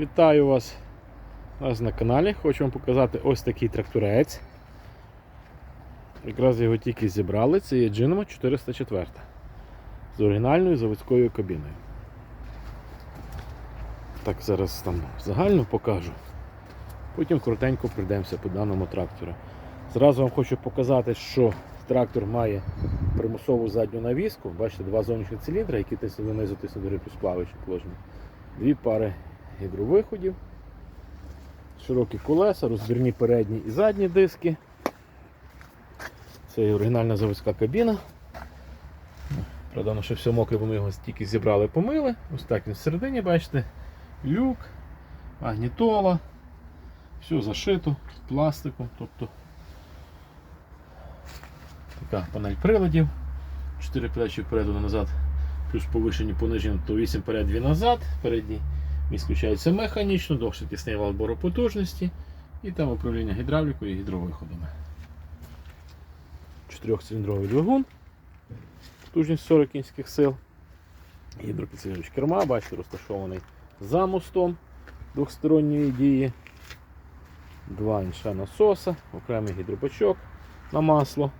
Вітаю вас нас на каналі. Хочу вам показати ось такий тракторець. Якраз його тільки зібрали. Це є Джинма 404 з оригінальною заводською кабіною. Так, зараз там загально покажу. Потім коротенько пройдемося по даному трактору. Зразу вам хочу показати, що трактор має примусову задню навіску. Бачите, два зовнішні циліндри, які тиснуть донизу тиснуть до плюс плаваючи положення. Дві пари гідровиходів, широкі колеса, розбірні передні і задні диски. Це і оригінальна заводська кабіна. Правда, воно ще все мокре, бо ми його тільки зібрали, помили. Ось так він всередині, бачите, люк, магнітола, все зашито пластиком. Тобто така панель приладів. 4 передачі вперед назад, плюс повишені понижені, то 8 вперед, 2 назад. Передній міст включається механічно, довше тісний вал бору потужності і там управління гідравлікою і гідровиходами. Чотирьохциліндровий двигун, потужність 40 кінських сил. Гідропідсилювач керма, бачите, розташований за мостом двохсторонньої дії. Два інша насоса, окремий гідробачок на масло.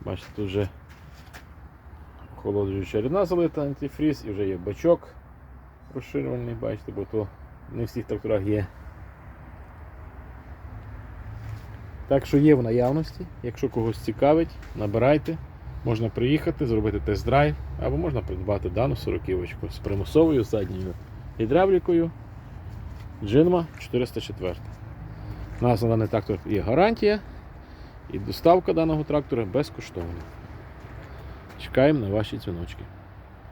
Бачите, тут вже охолоджуюча рідна залита антифріз і вже є бачок розширювальний, бачите, бо то не в всіх тракторах є. Так що є в наявності. Якщо когось цікавить, набирайте. Можна приїхати, зробити тест-драйв, або можна придбати дану сороківочку з примусовою задньою гідравлікою Джинма 404. У нас на даний трактор є гарантія і доставка даного трактора безкоштовна. Чекаємо на ваші дзвіночки.